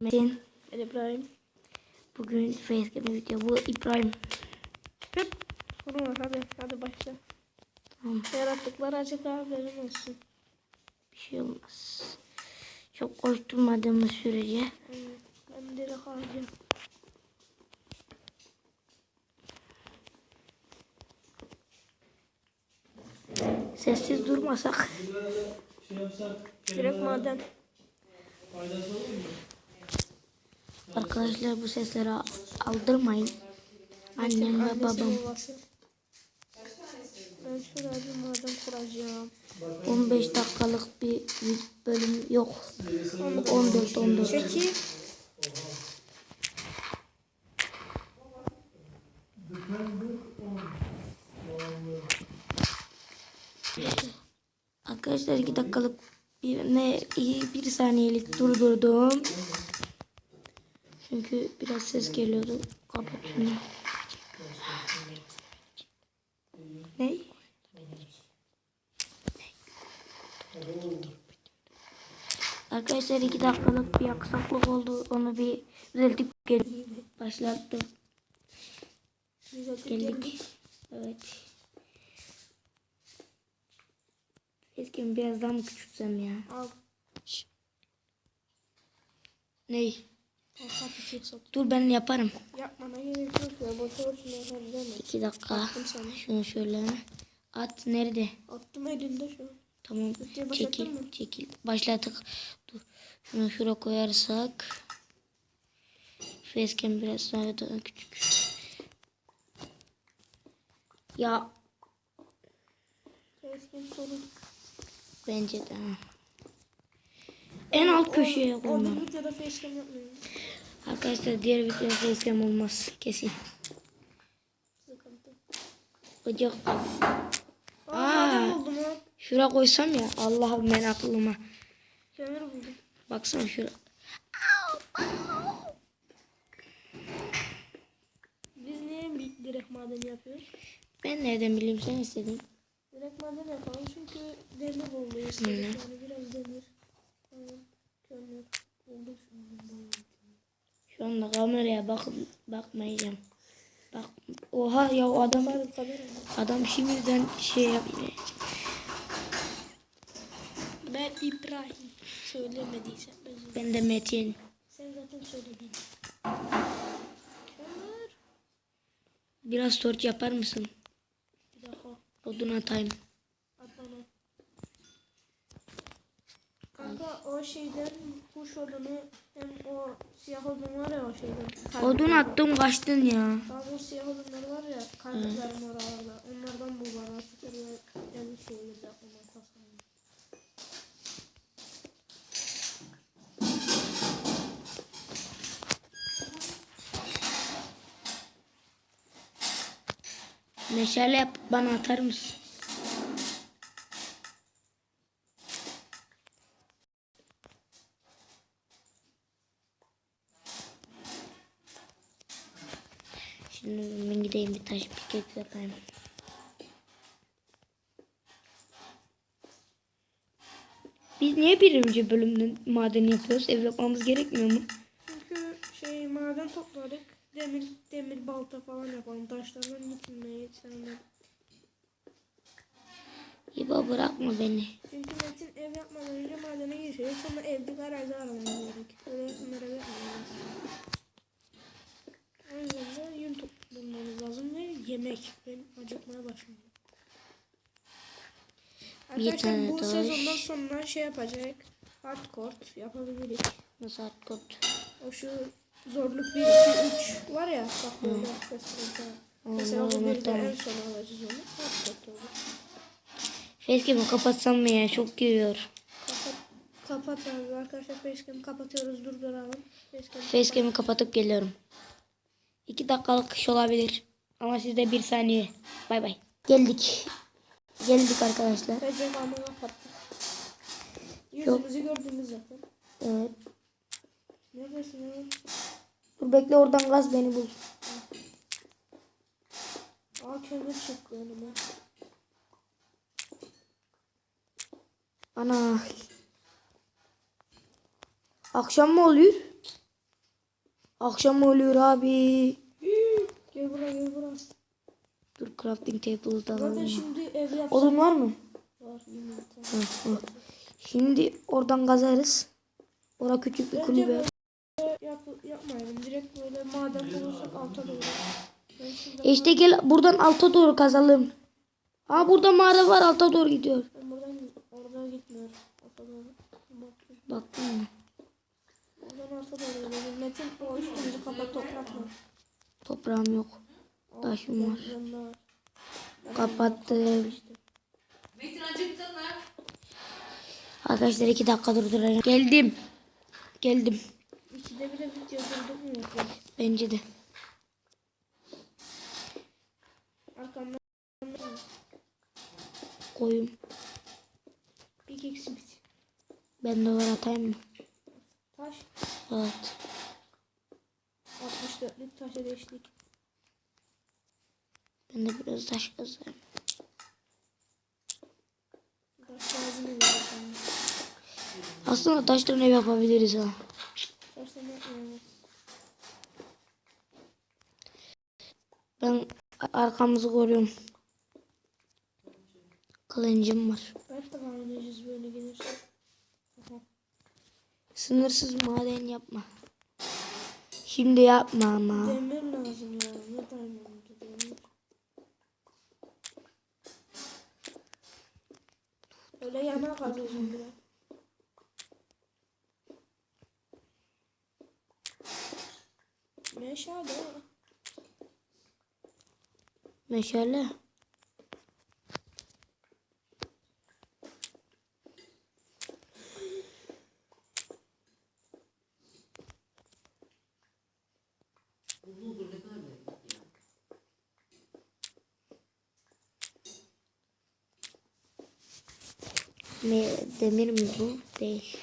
Metin. Ben İbrahim. Bugün facecam video. Bu İbrahim. Hep var hadi hadi başla. Tamam. Yarattıkları açık haberin olsun. Bir şey olmaz. Çok koşturmadığımız sürece. Evet, Ben direkt alacağım. Sessiz durmasak. Direkt maden. Arkadaşlar bu sesleri aldırmayın. Annem ve babam. Ben şuraya bir maden kuracağım. 15 dakikalık bir bir bölüm yok. 14 14. Peki Arkadaşlar 2 dakikalık bir ne iyi bir saniyelik durdurdum. Çünkü biraz ses geliyordu. Kapat şunu. Ne? Arkadaşlar 2 dakikalık bir aksaklık oldu. Onu bir düzeltip gel başlattım. Geldik. Evet. Keşke biraz daha mı küçültsem ya? Al. Ney? Dur ben yaparım. Yapmana gerek yok ya. Boşa boşuna yapacağım. 2 dakika. Attım sana. Şunu şöyle. At nerede? Attım elinde şu an. Tamam. Videoyu başlattın Çekil. mı? Çekil. Başladık. Dur. Şunu şuraya koyarsak. Facecam biraz daha daha küçük. Ya Keskin sorun. bence de. En alt köşeye O koymam. bir videoda facecam yapmıyorum. Arkadaşlar diğer videoda facecam olmaz. Kesin. Ocak. Aa, maden buldum ha. Şura koysam ya. Allah'ım ben aklıma. Kömür buldum. Baksana şura. Biz niye bir direkt maden yapıyoruz? Ben nereden bileyim sen istedin. Direkt maden yapalım çünkü demir bulmayı istedik. Yani biraz demir. Tamam. Kömür. Bulduk şimdi. Şu anda kameraya bak bakmayacağım. Bak oha ya o adam Adam şimdiden şey yapıyor. Ben İbrahim. Söylemediysen özür Ben de Metin. Sen zaten söyledin. Kömür. Biraz torç yapar mısın? Bir dakika. Odun atayım. At bana. Kanka o şeyden kuş odunu hem o siyah odun var ya o şeyden. Odun attım kaçtın ya. Daha o siyah odunlar var ya kaynakların oralarda. Onlardan bul bana. Süper ve en şey olacak. Meşale yap bana atar mısın? Şimdi ben gideyim bir taş piket yapayım. Biz niye birinci bölümde maden yapıyoruz? Ev yapmamız gerekmiyor mu? Çünkü şey maden topladık. Demir demir balta falan yapalım. Taşlardan gitmeyi sevmem. İba bırakma beni. Çünkü Metin ev yapmadan önce madene geçiyor. Sonra evde garajda aramamız gerek. Öyle bunları ev yapmamız O yüzden de yün bulmamız lazım ve yemek. Ben acıkmaya başladım. Arkadaşlar bu taş. sezondan sonra şey yapacak. Hardcore yapabiliriz. Nasıl kod? O şu zorluk 1, 2, 3 var ya. Bak böyle göstereceğim. Mesela bu bir de en son alacağız onu. Hardcore olur. Facecam'ı kapatsam mı ya? Çok giriyor. Kapat, kapat abi arkadaşlar facecam'ı kapatıyoruz durduralım. Facecam Facecam'ı kapatıp geliyorum. İki dakikalık iş olabilir. Ama sizde bir saniye. Bay bay. Geldik. Geldik arkadaşlar. facecam'ı kapattık. Yüzümüzü gördünüz zaten. Evet. Neredesin oğlum? Dur bekle oradan gaz beni bul. Aa kömür çıktı önüme. Ana. Akşam mı oluyor? Akşam oluyor abi. Gel buraya gel buraya. Dur crafting table'ı da Zaten alalım. şimdi ev yapacağım. Odun var mı? Var. Hı, hı. Şimdi oradan kazarız. Ora küçük bir Bence kulübe. böyle yap, yapmayalım. Direkt böyle maden bulursak alta doğru. E işte gel buradan alta doğru kazalım. Ha burada mağara var alta doğru gidiyor. Ben buradan orada gitmiyorum. Alta doğru. Baktın mı? Oradan alta doğru gidiyorum. Metin o üstümüzü kapat toprakla. Toprağım yok. Taşım var. ben- ben de var. Ben Kapattım. işte. Arkadaşlar iki dakika durduracağım. Geldim. Geldim. İkide bile video durduk mu yok? Bence de. Arkamdan Koyun. bir eksi bit. Ben de var atayım mı? Taş. Evet. 64'lük taşa geçtik. Ben de biraz taş kazayım. Taş lazım. Aslında taştan ev yapabiliriz ha. Taştan yapmayalım. Ben arkamızı koruyorum. Kılıncım var. Belki de oynayacağız böyle gelirse. Sınırsız maden yapma. Şimdi yapma ama. Demir lazım ya. Ne demir. Öyle yana kazacağım biraz. Meşale. Meşale. Me- demir mi bu? Değil.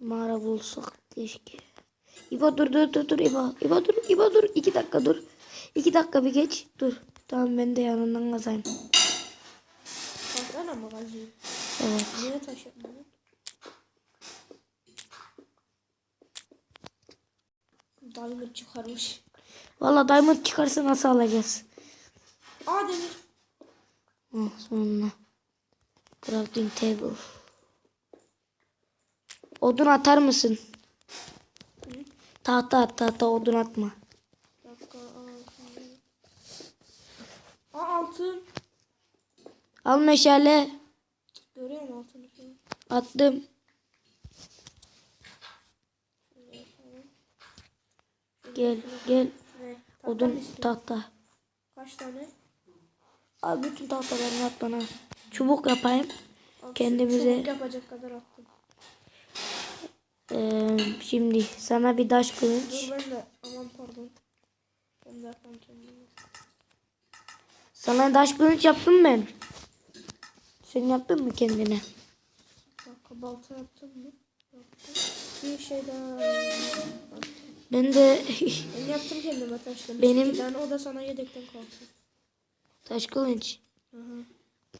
Mağara bulsak keşke. İbo dur dur dur dur İbo. İbo dur İbo dur. İki dakika dur. İki dakika bir geç. Dur. Tamam ben de yanından kazayım. Taşlarla mı kazıyor? Evet. Niye taş yapmadın? Diamond çıkarmış. Valla diamond çıkarsa nasıl alacağız? Aa demir. Oh, sonunda. Crafting table. Odun atar mısın? Hı? Tahta at tahta odun atma. Aa altın. Al meşale. Görüyor musun altını? Attım. Gel gel. Ne? Tahta mı Odun istiyorsun? tahta. Kaç tane? Al bütün tahtalarını at bana. Çubuk yapayım. Al, Kendimize- çubuk yapacak kadar attım. Ee, şimdi sana bir taş Dur kılıç. ben de aman pardon. Ben de yapmam kendime. Sana taş kılıç yaptım ben. Sen yaptın mı kendine? Dakika balta yaptım mı? Yaptım. Bir şey daha yaptım. Ben de Ben yaptım kendime taşla. Benim- Bir tane o da sana yedekten kalsın. taş kılıç. Aha.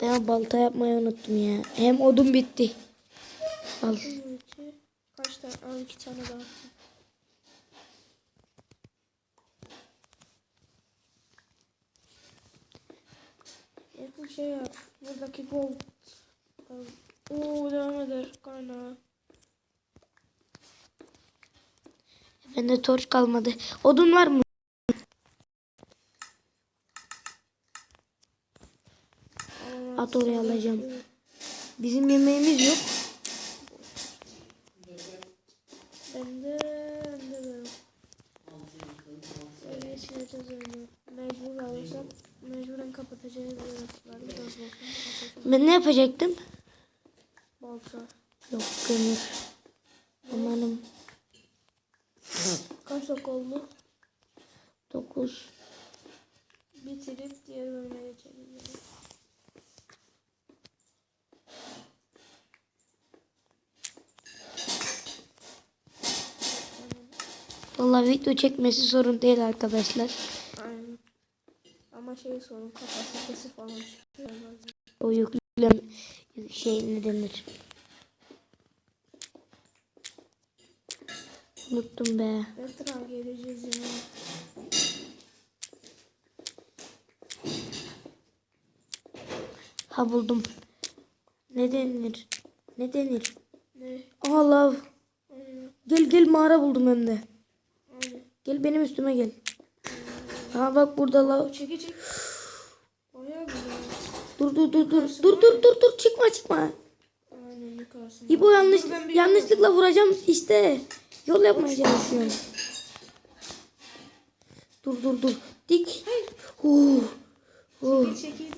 Ben balta yapmayı unuttum ya. Hem odun bitti. Al. Bir, iki, kaç tane? Aa iki tane daha attım. Hep bir şey yap. Buradaki gold. Oo devam eder kaynağı. Bende torç kalmadı. Odun var mı? At oraya alacağım. Bizim yemeğimiz yok. Bende bende. Öyle öyle. Mecbur alırsam mecburen kapatacağız. Ben ne yapacaktım? Balta. Yok kömür. Amanım. Kaç dakika oldu? 9. Bitirip diğer bölüme geçelim. yani. Vallahi video çekmesi sorun değil arkadaşlar. Aynen. Ama şey sorun kapasitesi falan çıkıyor. O yüklem şey ne denir? Unuttum be. Petra geleceğiz ya. Ha buldum. Ne denir? Ne denir? Ne? Aha lav. Aynen. Gel gel mağara buldum hem de. Gel benim üstüme gel. Aha bak burada lav. Çeki çek. Dur dur dur dur. Dur dur dur dur çıkma çıkma. Aynen. İbo yanlış yanlışlıkla vuracağım işte. Yol yapmaya çalışıyorum. Dur dur dur. Dik. Uh. Uh. Bir çekil.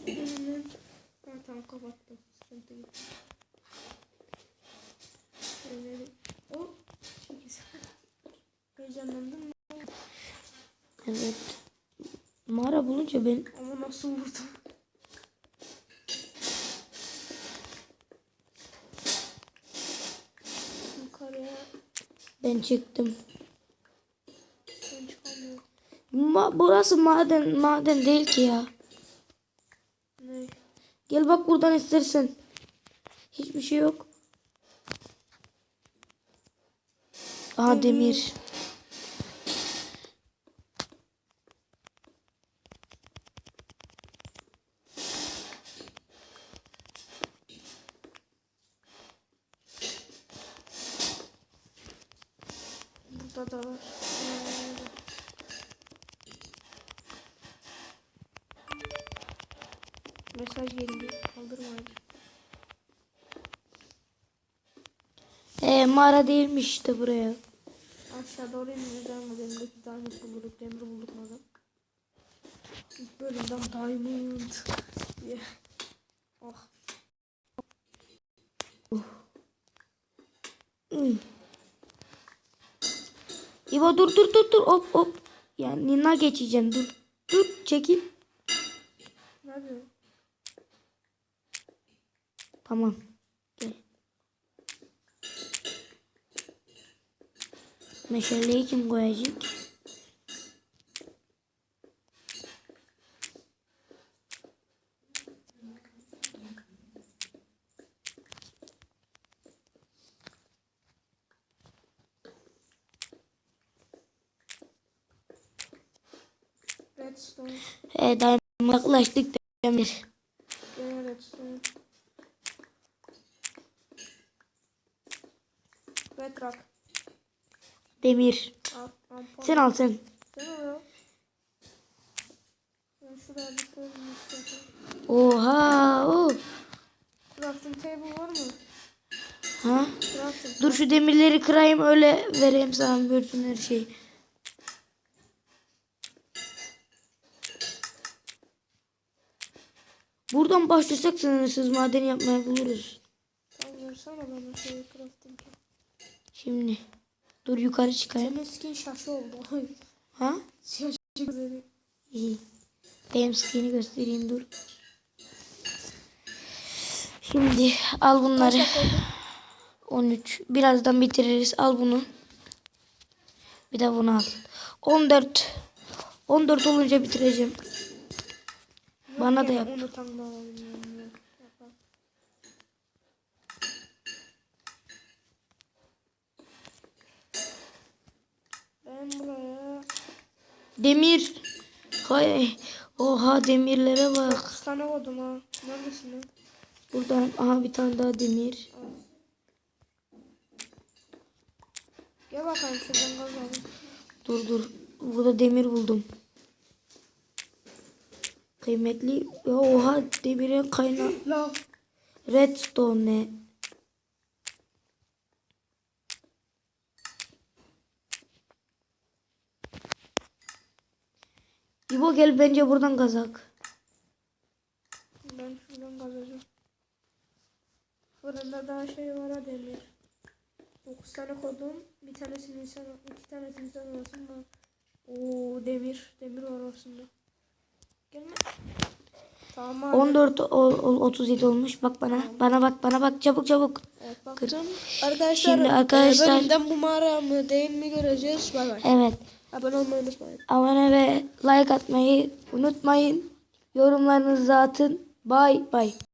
Ha, tamam kapattım. Sıkıntı yok. Şöyle. O. Çekil. Heyecanlandım mı? Evet. Mağara bulunca ben Ama nasıl vurdum? Yukarıya ben çıktım. ben. Ma burası maden maden değil ki ya. Ne? Gel bak buradan istersen. Hiçbir şey yok. Aha demir. Burada da var. Ee, Geldi. Kaldırma hadi. Ee, mağara değilmiş işte buraya. Aşağı doğru inmeyeceğiz ama demir diamond bulduk. Demir bulduk madem. İlk bölümden diamond. diye. Oh. Hmm. İbo dur dur dur dur hop hop. Ya Nina geçeceğim dur. Dur çekil. Ne yapıyorsun? Tamam. Gel. Meşaleyi kim koyacak? He daha yaklaştık demir. Gene redstone. Bedrock. Demir. Al. Sen al sen. Oha. Oh. Crafting table var mı? Ha? Crafting. Dur şu demirleri kırayım öyle vereyim sana bütün her şeyi. Buradan başlasak sınırsız maden yapmayı buluruz. Tamam versene bana şey crafting. Şimdi. Dur yukarı çıkayım. Senin skin şaşı oldu. Ha? Şaşı güzel. İyi. Benim skin'i göstereyim dur. Şimdi al bunları. Kaç dakika oldu? 13. Birazdan bitiririz. Al bunu. Bir de bunu al. 14. 14 olunca bitireceğim. Bana da ya, yap. Onu tam da alalım. yani. Yapalım. Ben buraya Demir. Hay. Oha demirlere bak. 9 tane koydum ha. Neredesin lan? Buradan aha bir tane daha demir. Al. Gel bakayım şuradan gaz alayım. Dur dur. Burada demir buldum. Kıymetli. Ya oha demirin kaynağı. Redstone ne? İbo gel bence buradan kazak. Ben şuradan kazacağım. Fırında daha şey var ha demir. 9 tane koydum. Bir tanesini insan, iki tanesini insan arasında. Oo demir. Demir var arasında. Gelme. Tamam abi. 14 o, o- 37 olmuş. Bak bana. Bana bak bana bak çabuk çabuk. Evet baktım. Arkadaşlar, Şimdi arkadaşlar- e, bölümden bu mağara mı değil mi göreceğiz. Bay bay. Evet. Abone olmayı unutmayın. Abone ve like atmayı unutmayın. Yorumlarınızı atın. Bye bye.